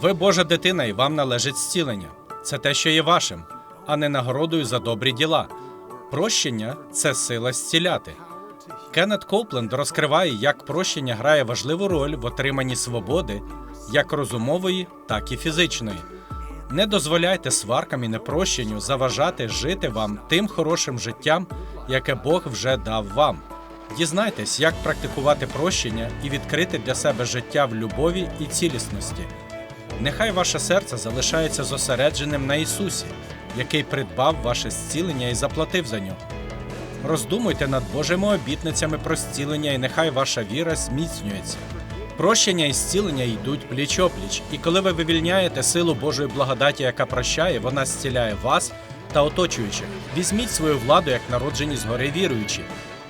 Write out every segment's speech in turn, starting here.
Ви Божа дитина, і вам належить зцілення. Це те, що є вашим, а не нагородою за добрі діла. Прощення це сила зціляти. Кеннет Коупленд розкриває, як прощення грає важливу роль в отриманні свободи, як розумової, так і фізичної. Не дозволяйте сваркам і непрощенню заважати жити вам тим хорошим життям, яке Бог вже дав вам. Дізнайтесь, як практикувати прощення і відкрити для себе життя в любові і цілісності. Нехай ваше серце залишається зосередженим на Ісусі, який придбав ваше зцілення і заплатив за нього. Роздумуйте над Божими обітницями про зцілення, і нехай ваша віра зміцнюється. Прощення і зцілення йдуть пліч опліч, і коли ви вивільняєте силу Божої благодаті, яка прощає, вона зціляє вас та оточуючих. Візьміть свою владу як народжені згори віруючі.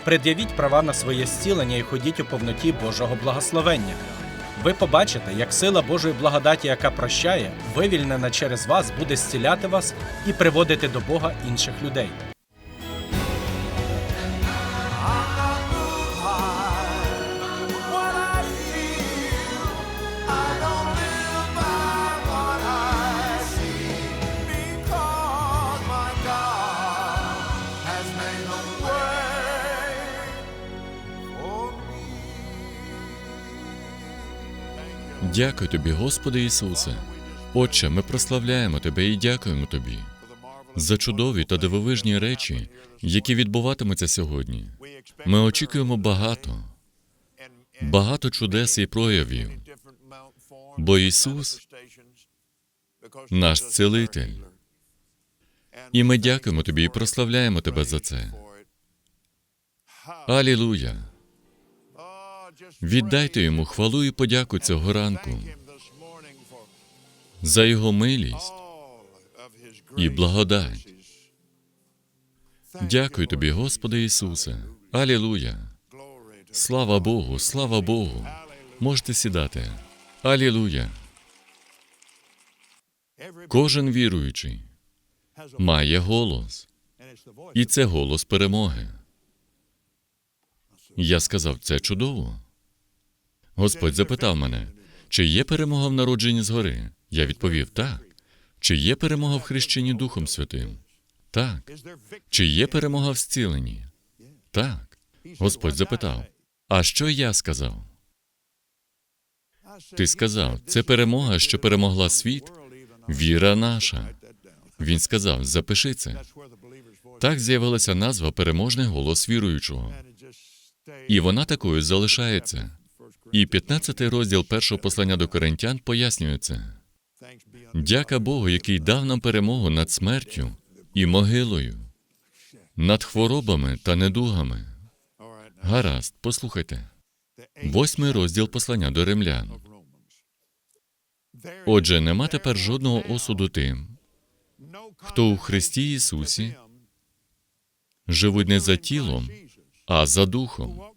Пред'явіть права на своє зцілення і ходіть у повноті Божого благословення. Ви побачите, як сила Божої благодаті, яка прощає, вивільнена через вас, буде зціляти вас і приводити до Бога інших людей. Дякую тобі, Господи Ісусе. Отче, ми прославляємо Тебе і дякуємо Тобі за чудові та дивовижні речі, які відбуватимуться сьогодні. Ми очікуємо багато, багато чудес і проявів, бо Ісус наш цілитель. І ми дякуємо Тобі і прославляємо Тебе за це. Алілуя! Віддайте йому хвалу і подяку цього ранку за його милість і благодать. Дякую тобі, Господи Ісусе. Алілуя! Слава Богу, слава Богу. Можете сідати. Алілуя! Кожен віруючий має голос, і це голос перемоги. Я сказав, це чудово. Господь запитав мене, чи є перемога в народженні згори? Я відповів так. Чи є перемога в хрещенні Духом Святим? Так. Чи є перемога в зціленні? Так. Господь запитав, а що я сказав? Ти сказав, це перемога, що перемогла світ, віра наша. Він сказав, запиши це. Так з'явилася назва переможний голос віруючого. І вона такою залишається. І 15 розділ першого послання до коринтян пояснює це. Дяка Богу, який дав нам перемогу над смертю і могилою, над хворобами та недугами. Гаразд, послухайте. Восьмий розділ послання до римлян. Отже, нема тепер жодного осуду тим, хто у Христі Ісусі живуть не за тілом, а за духом.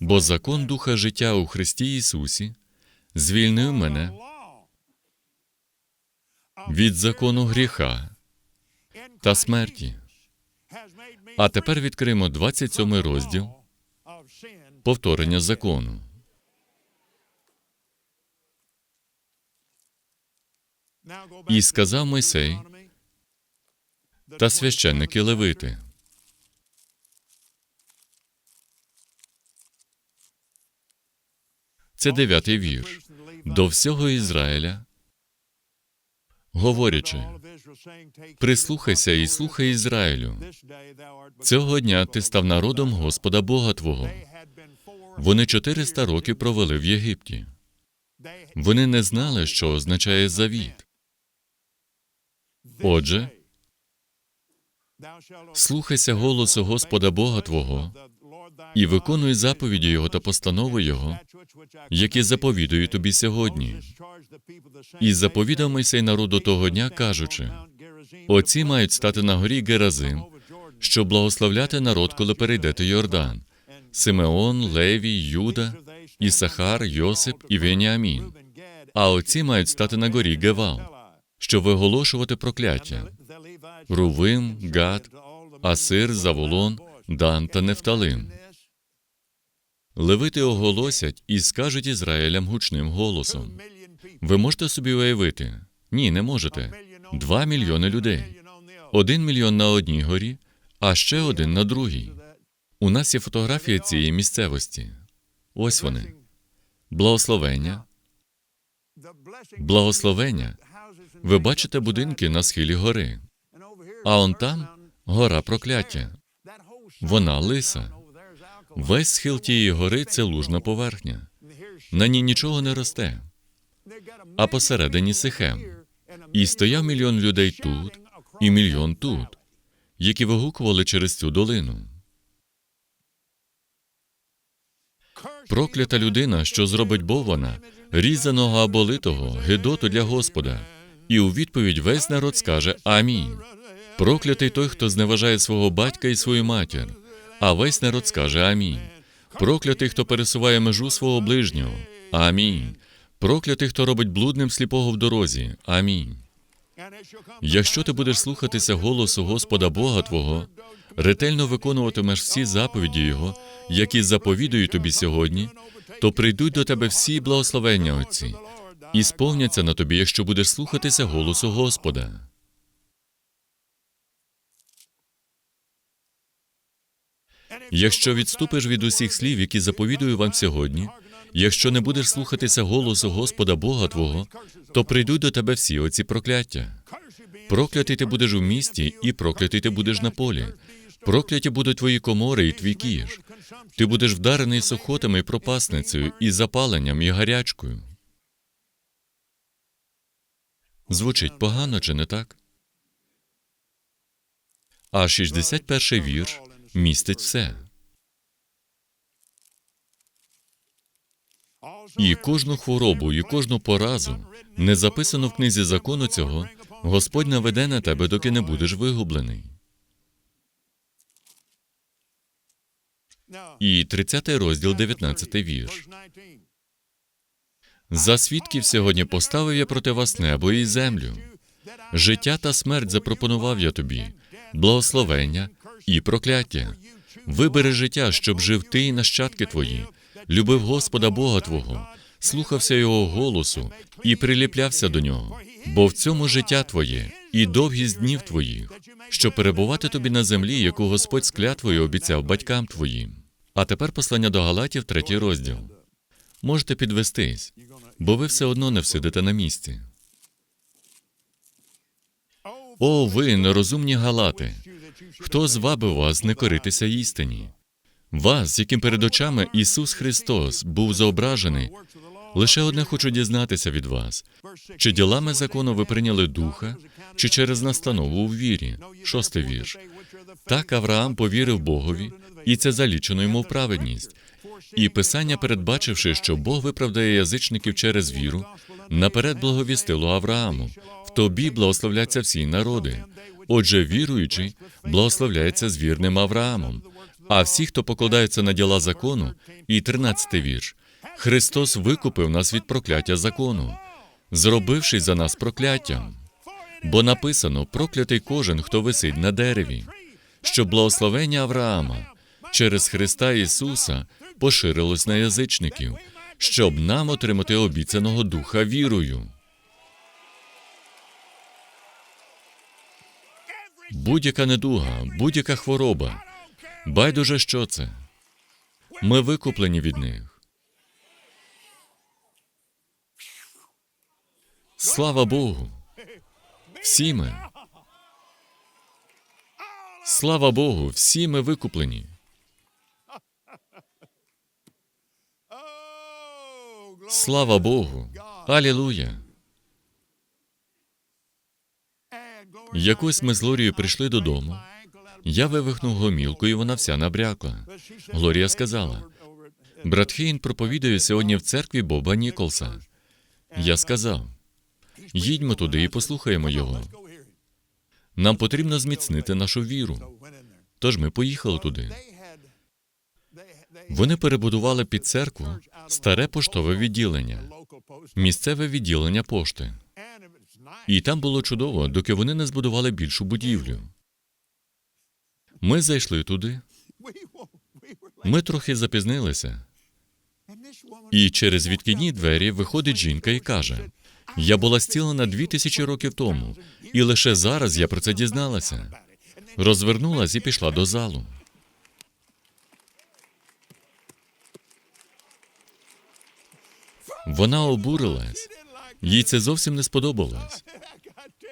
Бо закон Духа життя у Христі Ісусі звільнив мене від закону гріха та смерті. А тепер відкриємо 27 розділ повторення закону. І сказав Мойсей та священники Левити. Це дев'ятий вірш. До всього Ізраїля, говорячи, прислухайся і слухай Ізраїлю. Цього дня ти став народом Господа Бога Твого. Вони 400 років провели в Єгипті. Вони не знали, що означає завіт. Отже, слухайся голосу Господа Бога Твого і виконуй заповіді Його та постанови Його, які заповідую тобі сьогодні. І заповідав Мойсей народу того дня, кажучи: Оці мають стати на горі Геразим, щоб благословляти народ, коли перейдете Йордан. Симеон, Левій, Юда, Ісахар, Йосип і Веніамін. А оці мають стати на горі Гевал, щоб виголошувати прокляття. Рувим, Гад, Асир, Заволон, Дан та Нефталим. Левити оголосять і скажуть Ізраїлям гучним голосом: Ви можете собі уявити? Ні, не можете. Два мільйони людей. Один мільйон на одній горі, а ще один на другій. У нас є фотографія цієї місцевості. Ось вони. Благословення. Благословення. Ви бачите будинки на схилі гори, а он там гора прокляття. Вона лиса. Весь схил тієї гори це лужна поверхня. На ній нічого не росте, а посередині сихем. І стояв мільйон людей тут і мільйон тут, які вигукували через цю долину. Проклята людина, що зробить боввана, різаного або литого, гидоту для Господа. І у відповідь весь народ скаже Амінь. Проклятий той, хто зневажає свого батька і свою матір, а весь народ скаже Амінь. Проклятий, хто пересуває межу свого ближнього. Амінь. Проклятий, хто робить блудним сліпого в дорозі. Амінь. Якщо ти будеш слухатися голосу Господа Бога Твого, ретельно виконуватимеш всі заповіді Його, які заповідую тобі сьогодні, то прийдуть до тебе всі благословення Отці, і сповняться на тобі, якщо будеш слухатися голосу Господа. Якщо відступиш від усіх слів, які заповідую вам сьогодні, якщо не будеш слухатися голосу Господа Бога Твого, то прийдуть до тебе всі оці прокляття. Проклятий ти будеш у місті, і проклятий ти будеш на полі. Прокляті будуть твої комори і твій кіш. Ти будеш вдарений сухотами і пропасницею, і запаленням, і гарячкою. Звучить погано, чи не так? А 61-й вірш містить все. І кожну хворобу, і кожну поразу не записано в книзі закону цього, Господь наведе на тебе, доки не будеш вигублений. І 30 розділ, 19 вірш. За свідків сьогодні поставив я проти вас небо і землю. Життя та смерть запропонував я тобі, благословення і прокляття. Вибери життя, щоб жив ти і нащадки твої, любив Господа Бога Твого, слухався Його голосу і приліплявся до нього. Бо в цьому життя твоє і довгість днів твоїх, щоб перебувати тобі на землі, яку Господь з клятвою обіцяв батькам твоїм. А тепер послання до Галатів, третій розділ. Можете підвестись, бо ви все одно не всидите на місці. О, ви, нерозумні галати! Хто звабив вас не коритися істині? Вас, яким перед очами Ісус Христос був зображений, лише одне хочу дізнатися від вас. Чи ділами закону ви прийняли духа, чи через настанову у вірі? Шостий вірш. Так Авраам повірив Богові, і це залічено йому в праведність. І Писання, передбачивши, що Бог виправдає язичників через віру, наперед благовістило Аврааму. В тобі благословляться всі народи. Отже, віруючий благословляється з вірним Авраамом. А всі, хто покладаються на діла закону, і 13 вірш. Христос викупив нас від прокляття закону, зробивши за нас прокляттям. Бо написано: проклятий кожен, хто висить на дереві, щоб благословення Авраама через Христа Ісуса поширилось на язичників, щоб нам отримати обіцяного духа вірою. Будь-яка недуга, будь-яка хвороба, байдуже що це. Ми викуплені від них. Слава Богу! Всі ми. Слава Богу, всі ми викуплені. Слава Богу! Алілуя! Якось ми з Глорією прийшли додому. Я вивихнув гомілку, і вона вся набрякла. Глорія сказала: Брат Хейн проповідує сьогодні в церкві Боба Ніколса. Я сказав: їдьмо туди і послухаємо його. Нам потрібно зміцнити нашу віру. Тож ми поїхали туди. Вони перебудували під церкву старе поштове відділення, місцеве відділення пошти. І там було чудово, доки вони не збудували більшу будівлю. Ми зайшли туди. Ми трохи запізнилися. І через відкидні двері виходить жінка і каже: Я була зцілена дві тисячі років тому, і лише зараз я про це дізналася. Розвернулась і пішла до залу. Вона обурилась. Їй це зовсім не сподобалось.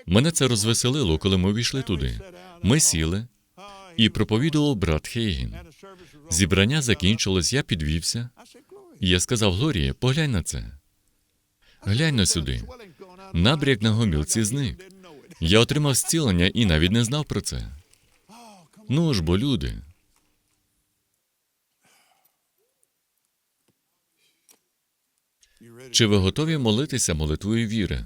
Мене це розвеселило, коли ми увійшли туди. Ми сіли і проповідував брат Хейгін. Зібрання закінчилось, я підвівся, і я сказав Глорії, поглянь на це. Глянь на сюди. Набряк на гомілці зник. Я отримав зцілення і навіть не знав про це. Ну ж бо, люди. Чи ви готові молитися молитвою віри?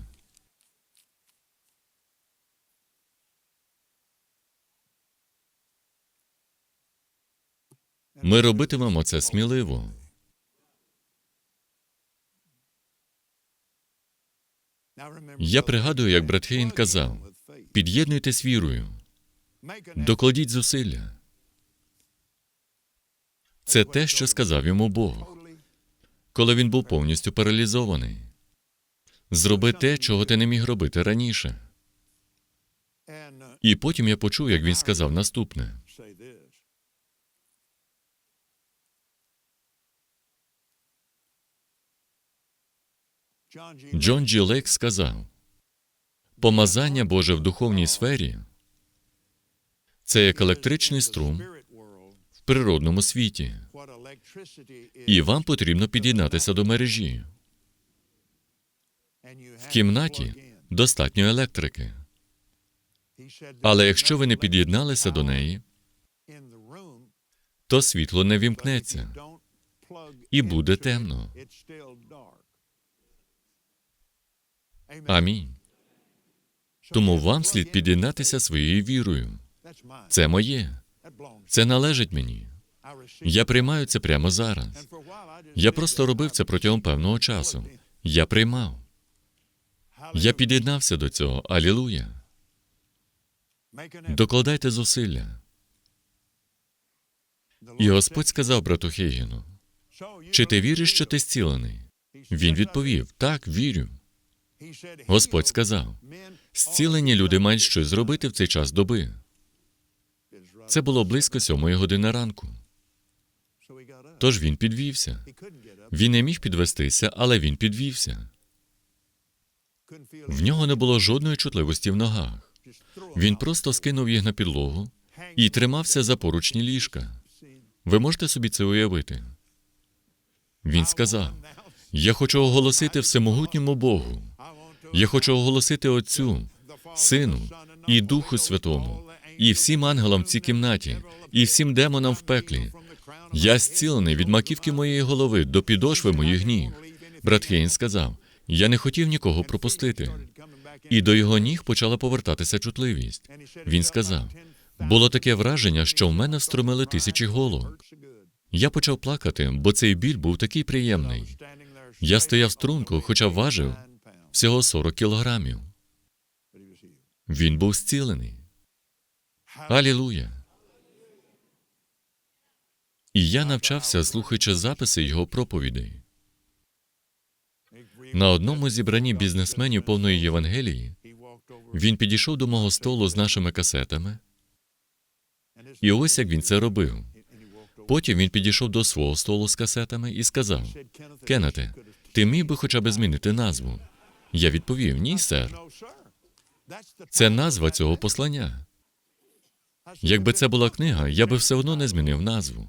Ми робитимемо це сміливо. Я пригадую, як брат Хейн казав: під'єднуйтесь вірою, докладіть зусилля. Це те, що сказав йому Бог, коли він був повністю паралізований. Зроби те, чого ти не міг робити раніше. І потім я почув, як він сказав наступне: Джон Джі Лейк сказав: помазання Боже в духовній сфері це як електричний струм в природному світі, і вам потрібно під'єднатися до мережі. В кімнаті достатньо електрики. Але якщо ви не під'єдналися до неї, то світло не вімкнеться і буде темно. Амінь. Тому вам слід під'єднатися своєю вірою. Це моє, це належить мені. Я приймаю це прямо зараз. Я просто робив це протягом певного часу. Я приймав. Я під'єднався до цього. Алілуя. Докладайте зусилля. І Господь сказав брату Хейгену, чи ти віриш, що ти зцілений? Він відповів: Так, вірю. Господь сказав: зцілені люди мають щось зробити в цей час доби. Це було близько сьомої години ранку. Тож він підвівся. Він не міг підвестися, але він підвівся. В нього не було жодної чутливості в ногах. Він просто скинув їх на підлогу і тримався за поручні ліжка. Ви можете собі це уявити? Він сказав: Я хочу оголосити всемогутньому Богу. Я хочу оголосити Отцю, Сину і Духу Святому, і всім ангелам в цій кімнаті, і всім демонам в пеклі. Я зцілений від маківки моєї голови до підошви моїх ніг. Брат Хейн сказав: я не хотів нікого пропустити. І до його ніг почала повертатися чутливість. Він сказав: було таке враження, що в мене встромили тисячі голок. Я почав плакати, бо цей біль був такий приємний. Я стояв струнко, хоча важив всього 40 кілограмів. Він був зцілений. Алілуя! І я навчався, слухаючи записи його проповідей. На одному зібранні бізнесменів повної Євангелії він підійшов до мого столу з нашими касетами, і ось як він це робив. Потім він підійшов до свого столу з касетами і сказав: Кеннете, ти міг би хоча б змінити назву? Я відповів: Ні, сер. Це назва цього послання. Якби це була книга, я би все одно не змінив назву.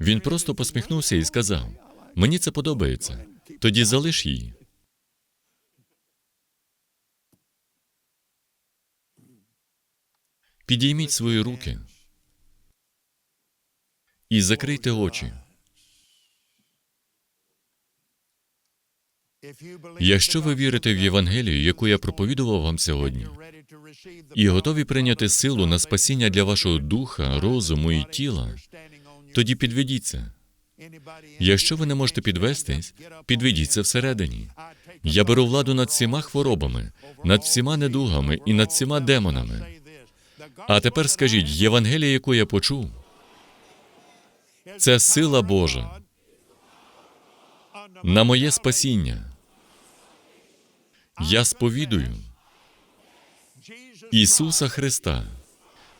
Він просто посміхнувся і сказав: Мені це подобається. Тоді залиш її. Підійміть свої руки і закрийте очі. Якщо ви вірите в Євангелію, яку я проповідував вам сьогодні, і готові прийняти силу на спасіння для вашого духа, розуму і тіла, тоді підведіться. Якщо ви не можете підвестись, підведіться всередині. Я беру владу над всіма хворобами, над всіма недугами і над всіма демонами. А тепер скажіть, Євангелія, яку я почув, це сила Божа на моє спасіння. Я сповідую Ісуса Христа,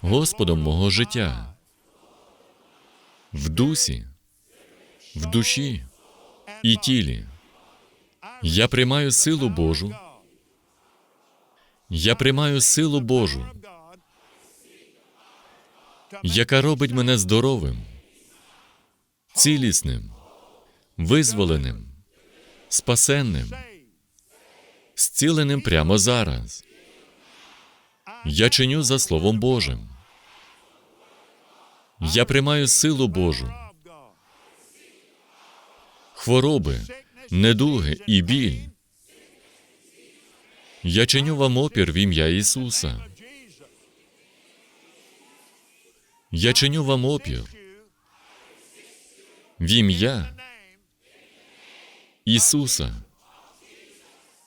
Господом мого життя, в дусі, в душі і тілі. Я приймаю силу Божу. Я приймаю силу Божу, яка робить мене здоровим, цілісним, визволеним, спасенним, зціленим прямо зараз. Я чиню за Словом Божим. Я приймаю силу Божу, хвороби, недуги і біль. Я чиню вам опір в ім'я Ісуса. Я чиню вам опір в ім'я Ісуса.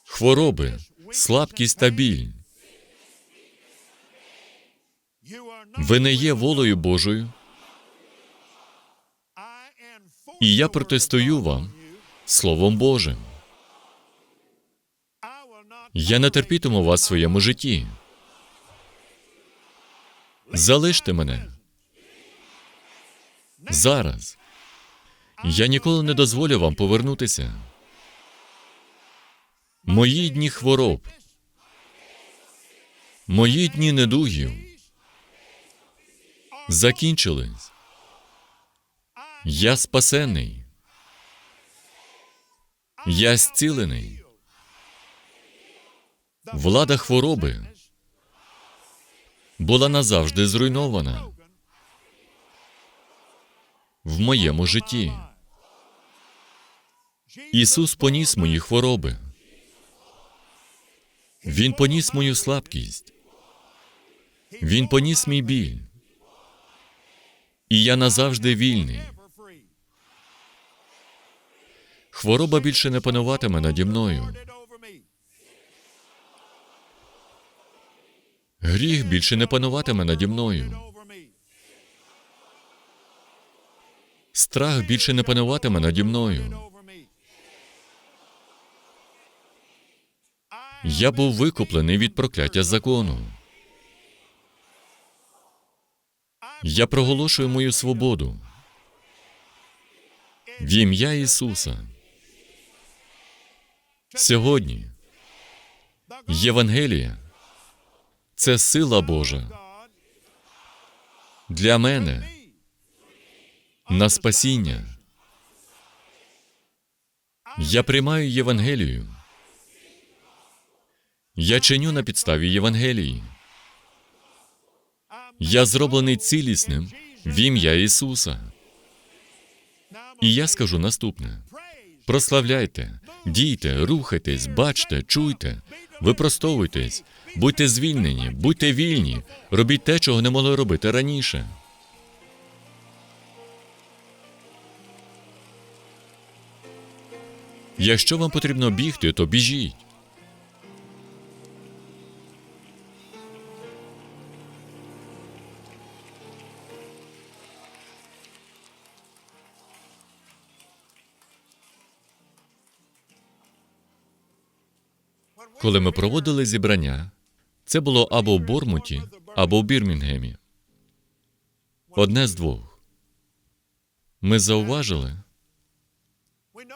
Хвороби, слабкість та біль. Ви не є волею Божою, і я протестую вам Словом Божим. Я не терпітиму вас в своєму житті. Залиште мене. Зараз. Я ніколи не дозволю вам повернутися. Мої дні хвороб, мої дні недугів закінчились. Я спасений. Я зцілений. Влада хвороби була назавжди зруйнована в моєму житті. Ісус поніс мої хвороби. Він поніс мою слабкість. Він поніс мій біль. І я назавжди вільний. Хвороба більше не пануватиме наді мною. Гріх більше не пануватиме наді мною. Страх більше не пануватиме наді мною. Я був викуплений від прокляття закону. Я проголошую мою свободу в ім'я Ісуса. Сьогодні Євангелія це сила Божа для мене на спасіння. Я приймаю Євангелію. Я чиню на підставі Євангелії. Я зроблений цілісним в ім'я Ісуса. І я скажу наступне: прославляйте, дійте, рухайтесь, бачте, чуйте, випростовуйтесь, будьте звільнені, будьте вільні, робіть те, чого не могли робити раніше. Якщо вам потрібно бігти, то біжіть. Коли ми проводили зібрання, це було або в Бормуті, або в Бірмінгемі. Одне з двох. Ми зауважили,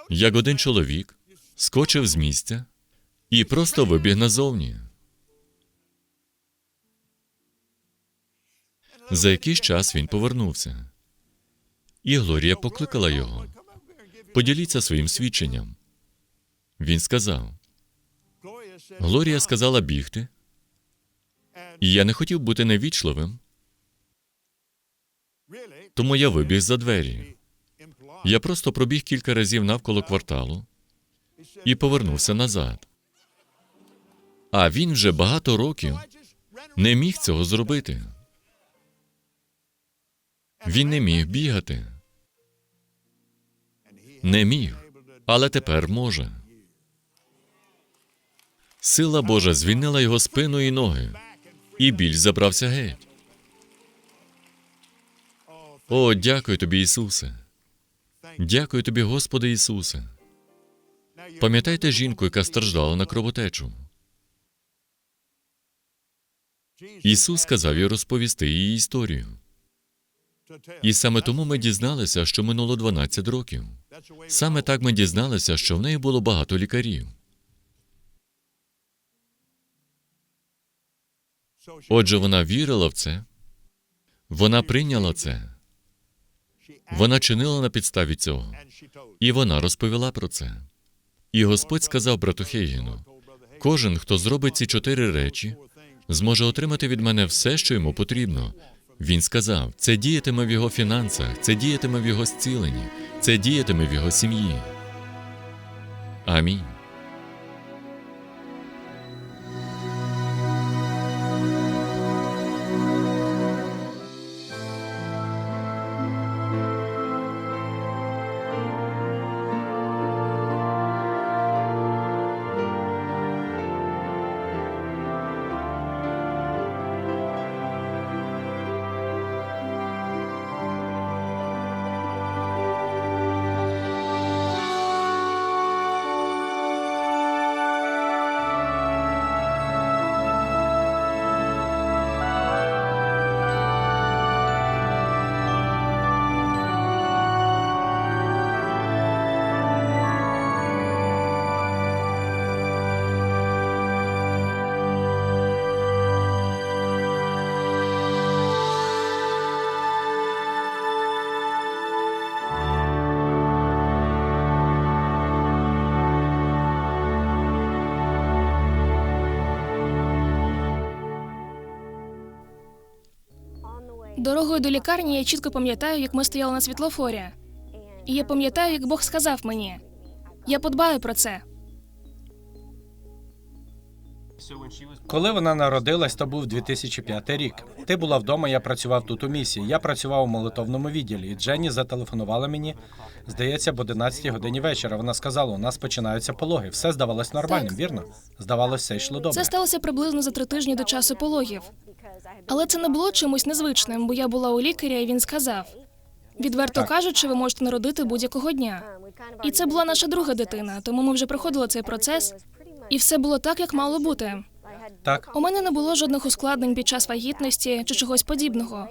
як один чоловік скочив з місця і просто вибіг назовні. За якийсь час він повернувся, і Глорія покликала його. Поділіться своїм свідченням. Він сказав: Глорія сказала бігти, і я не хотів бути невічливим, тому я вибіг за двері. Я просто пробіг кілька разів навколо кварталу і повернувся назад. А він вже багато років не міг цього зробити. Він не міг бігати. Не міг, але тепер може. Сила Божа звільнила його спину і ноги, і біль забрався геть. О, дякую тобі, Ісусе. Дякую тобі, Господи Ісусе. Пам'ятайте жінку, яка страждала на кровотечу. Ісус сказав їй розповісти її історію. І саме тому ми дізналися, що минуло 12 років. Саме так ми дізналися, що в неї було багато лікарів. Отже, вона вірила в це, вона прийняла це, вона чинила на підставі цього, і вона розповіла про це. І Господь сказав брату Хейгіну, кожен, хто зробить ці чотири речі, зможе отримати від мене все, що йому потрібно. Він сказав, це діятиме в його фінансах, це діятиме в його зціленні, це діятиме в його сім'ї. Амінь. Дорогою до лікарні я чітко пам'ятаю, як ми стояли на світлофорі. І я пам'ятаю, як Бог сказав мені: я подбаю про це. Коли вона народилась, то був 2005 рік. Ти була вдома, я працював тут у місії. Я працював у молитовному відділі, і Дженні зателефонувала мені, здається, об 11 годині вечора. Вона сказала: у нас починаються пологи. Все здавалось нормальним, Так. вірно? Здавалось, все йшло добре. Це сталося приблизно за три тижні до часу пологів. Але це не було чимось незвичним, бо я була у лікаря, і він сказав: відверто Так. кажучи, ви можете народити будь-якого дня. І це була наша друга дитина, тому ми вже проходили цей процес, і все було так, як мало бути. Так, У мене не було жодних ускладнень під час вагітності чи чогось подібного.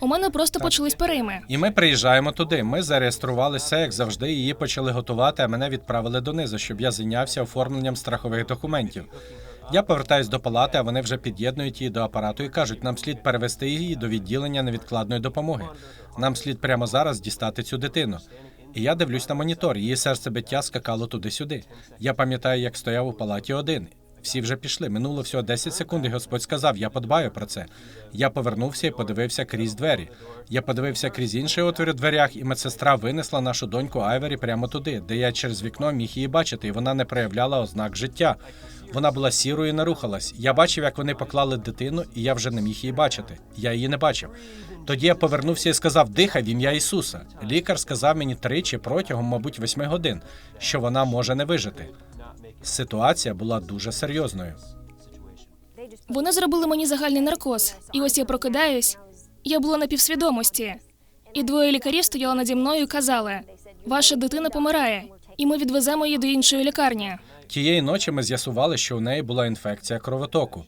У мене просто почались перейми. і ми приїжджаємо туди. Ми зареєструвалися, як завжди. Її почали готувати, а мене відправили донизу, щоб я зайнявся оформленням страхових документів. Я повертаюсь до палати, а вони вже під'єднують її до апарату і кажуть, нам слід перевести її до відділення невідкладної допомоги. Нам слід прямо зараз дістати цю дитину. І я дивлюсь на монітор. Її серцебиття скакало туди-сюди. Я пам'ятаю, як стояв у палаті один. Всі вже пішли. Минуло всього 10 секунд, і Господь сказав: Я подбаю про це. Я повернувся і подивився крізь двері. Я подивився крізь інший отвір у дверях, і медсестра винесла нашу доньку Айвері прямо туди, де я через вікно міг її бачити, і вона не проявляла ознак життя. Вона була сірою і не рухалась. Я бачив, як вони поклали дитину, і я вже не міг її бачити. Я її не бачив. Тоді я повернувся і сказав: Дихай в ім'я Ісуса. Лікар сказав мені тричі протягом, мабуть, восьми годин, що вона може не вижити. Ситуація була дуже серйозною. Вони зробили мені загальний наркоз, і ось я прокидаюсь. Я була на півсвідомості. І двоє лікарів стояли наді мною і казали: ваша дитина помирає, і ми відвеземо її до іншої лікарні. Тієї ночі ми з'ясували, що у неї була інфекція кровотоку.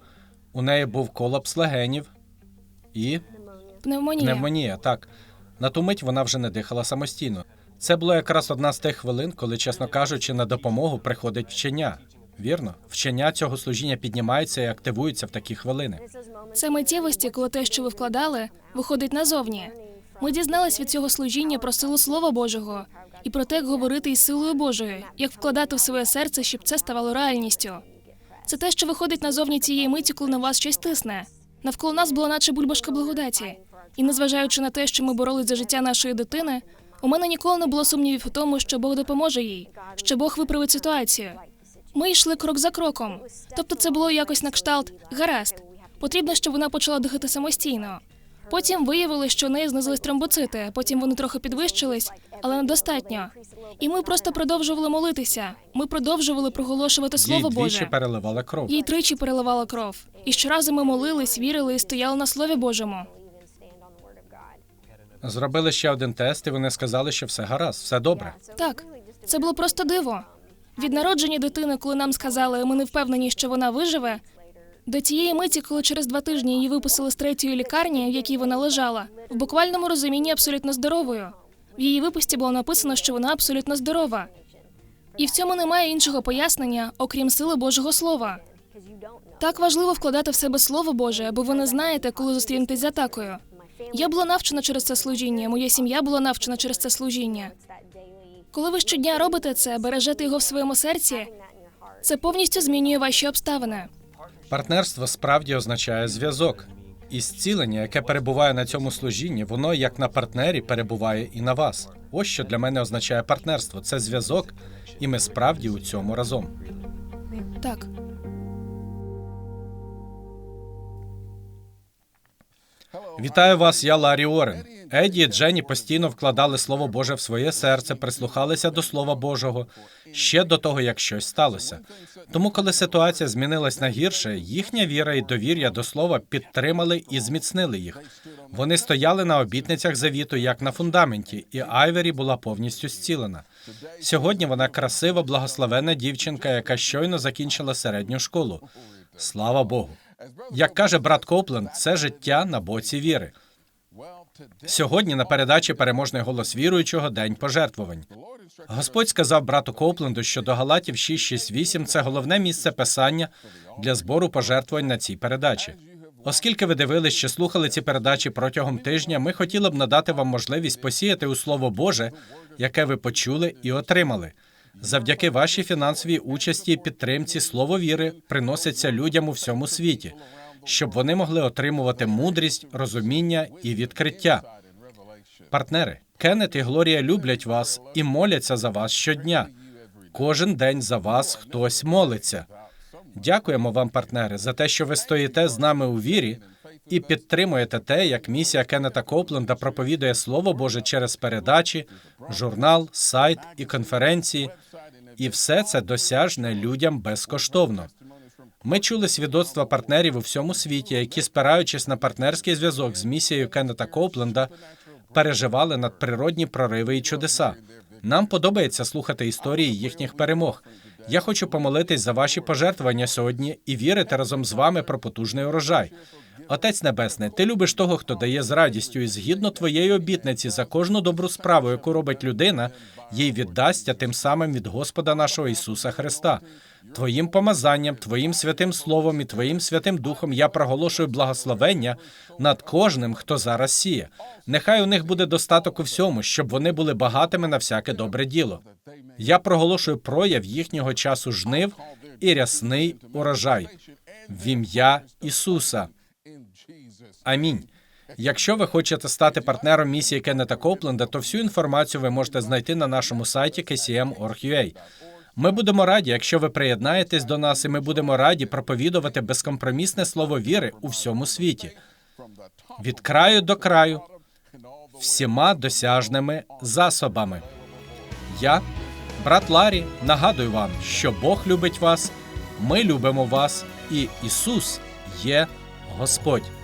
У неї був колапс легенів і Пневмонія. пневмонія. Так на ту мить вона вже не дихала самостійно. Це було якраз одна з тих хвилин, коли, чесно кажучи, на допомогу приходить вчення. Вірно, вчення цього служіння піднімається і активується в такі хвилини. Це миттєвості, коли те, що ви вкладали, виходить назовні. Ми дізнались від цього служіння про силу Слова Божого і про те, як говорити із силою Божою, як вкладати в своє серце, щоб це ставало реальністю. Це те, що виходить назовні цієї миті, коли на вас щось тисне. Навколо нас була наче бульбашка благодаті. І незважаючи на те, що ми боролись за життя нашої дитини, у мене ніколи не було сумнівів у тому, що Бог допоможе їй, що Бог виправить ситуацію. Ми йшли крок за кроком. Тобто це було якось на кшталт гаразд. Потрібно, щоб вона почала дихати самостійно. Потім виявили, що неї знизились тромбоцити, потім вони трохи підвищились, але недостатньо. І ми просто продовжували молитися. Ми продовжували проголошувати слово двічі Боже. переливала кров. Їй тричі переливала кров. І щоразу ми молились, вірили і стояли на слові Божому. Зробили ще один тест, і вони сказали, що все гаразд, все добре. Так, це було просто диво. Від народження дитини, коли нам сказали, ми не впевнені, що вона виживе. До тієї миті, коли через два тижні її виписали з третьої лікарні, в якій вона лежала, в буквальному розумінні абсолютно здоровою. В її виписці було написано, що вона абсолютно здорова. І в цьому немає іншого пояснення, окрім сили Божого Слова. Так важливо вкладати в себе Слово Боже, бо ви не знаєте, коли зустрінетесь з атакою. Я була навчена через це служіння, моя сім'я була навчена через це служіння. Коли ви щодня робите це, бережете його в своєму серці, це повністю змінює ваші обставини. Партнерство справді означає зв'язок. І зцілення, яке перебуває на цьому служінні, воно як на партнері перебуває і на вас. Ось що для мене означає партнерство. Це зв'язок, і ми справді у цьому разом. Так. Вітаю вас, я Ларі Орен. Еді і Дженні постійно вкладали Слово Боже в своє серце, прислухалися до Слова Божого ще до того, як щось сталося. Тому, коли ситуація змінилась на гірше, їхня віра і довір'я до слова підтримали і зміцнили їх. Вони стояли на обітницях завіту, як на фундаменті, і Айвері була повністю зцілена. Сьогодні вона красива, благословенна дівчинка, яка щойно закінчила середню школу. Слава Богу. Як каже брат Копленд, це життя на боці віри. Сьогодні на передачі переможний голос віруючого день пожертвувань. Господь сказав брату Копленду, що до Галатів 6.6.8 – це головне місце писання для збору пожертвувань на цій передачі. Оскільки ви дивились чи слухали ці передачі протягом тижня, ми хотіли б надати вам можливість посіяти у Слово Боже, яке ви почули і отримали. Завдяки вашій фінансовій участі і підтримці слово віри приноситься людям у всьому світі, щоб вони могли отримувати мудрість, розуміння і відкриття. Партнери, Кеннет і Глорія люблять вас і моляться за вас щодня. Кожен день за вас хтось молиться. Дякуємо вам, партнери, за те, що ви стоїте з нами у вірі і підтримуєте те, як місія Кеннета Копленда проповідує Слово Боже через передачі, журнал, сайт і конференції. І все це досяжне людям безкоштовно. Ми чули свідоцтва партнерів у всьому світі, які, спираючись на партнерський зв'язок з місією Кеннета Копленда, переживали надприродні прориви і чудеса. Нам подобається слухати історії їхніх перемог. Я хочу помолитись за ваші пожертвування сьогодні і вірити разом з вами про потужний урожай. Отець Небесний, ти любиш того, хто дає з радістю, і згідно твоєї обітниці за кожну добру справу, яку робить людина, їй віддасться тим самим від Господа нашого Ісуса Христа. Твоїм помазанням, Твоїм святим Словом і Твоїм святим Духом я проголошую благословення над кожним, хто зараз сіє. Нехай у них буде достаток у всьому, щоб вони були багатими на всяке добре діло. Я проголошую прояв їхнього часу жнив і рясний урожай в ім'я Ісуса. Амінь. Якщо ви хочете стати партнером місії Кеннета Копленда, то всю інформацію ви можете знайти на нашому сайті kcm.org.ua. Ми будемо раді, якщо ви приєднаєтесь до нас, і ми будемо раді проповідувати безкомпромісне слово віри у всьому світі від краю до краю, всіма досяжними засобами. Я, брат Ларі, нагадую вам, що Бог любить вас, ми любимо вас, і Ісус є Господь.